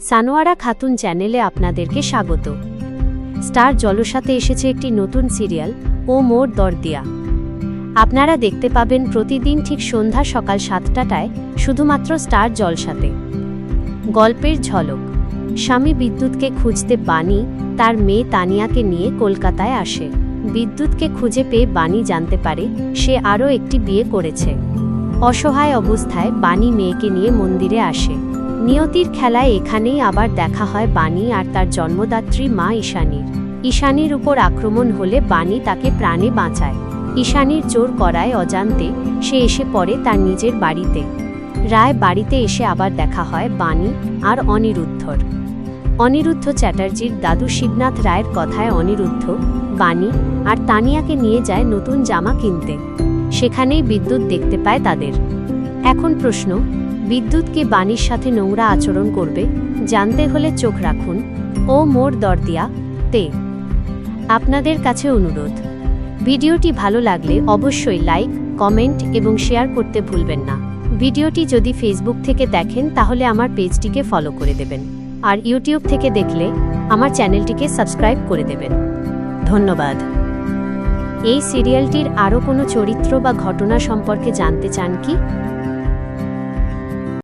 সানোয়ারা খাতুন চ্যানেলে আপনাদেরকে স্বাগত। স্টার জলসাতে এসেছে একটি নতুন সিরিয়াল, ও মোর দরদিয়া আপনারা দেখতে পাবেন প্রতিদিন ঠিক সন্ধ্যা সকাল সাতটাটায় শুধুমাত্র স্টার জলসাতে গল্পের ঝলক, স্বামী বিদ্যুৎকে খুঁজতে বাণী, তার মেয়ে তানিয়াকে নিয়ে কলকাতায় আসে। বিদ্যুৎকে খুঁজে পেয়ে বাণী জানতে পারে, সে আরও একটি বিয়ে করেছে। অসহায় অবস্থায় বাণী মেয়েকে নিয়ে মন্দিরে আসে। নিয়তির খেলায় এখানেই আবার দেখা হয় বাণী আর তার জন্মদাত্রী মা ঈশানীর। ঈশানীর উপর আক্রমণ হলে বাণী তাকে প্রাণে বাঁচায়। ঈশানীর জোর করায় অজান্তে সে এসে পড়ে তার নিজের বাড়িতে। রায় বাড়িতে এসে আবার দেখা হয় বাণী আর অনিরুদ্ধর। অনিরুদ্ধ চ্যাটার্জির দাদু শিবনাথ রায়ের কথায় অনিরুদ্ধ, বাণী আর তানিয়াকে নিয়ে যায় নতুন জামা কিনতে। সেখানেই বিদ্যুৎ দেখতে পায় তাদের। এখন প্রশ্ন বিদ্যুৎকে বাণীর সাথে নোংরা আচরণ করবে, জানতে হলে চোখ রাখুন, ও মোর দরদিয়া তে। আপনাদের কাছে অনুরোধ, ভিডিওটি ভালো লাগলে অবশ্যই লাইক, কমেন্ট এবং শেয়ার করতে ভুলবেন না। ভিডিওটি যদি ফেসবুক থেকে দেখেন, তাহলে আমার পেজটিকে ফলো করে দেবেন। আর ইউটিউব থেকে দেখলে, আমার চ্যানেলটিকে সাবস্ক্রাইব করে দেবেন। ধন্যবাদ। এই সিরিয়ালটির আরও কোনো চরিত্র বা ঘটনা সম্পর্কে জানতে চান কি?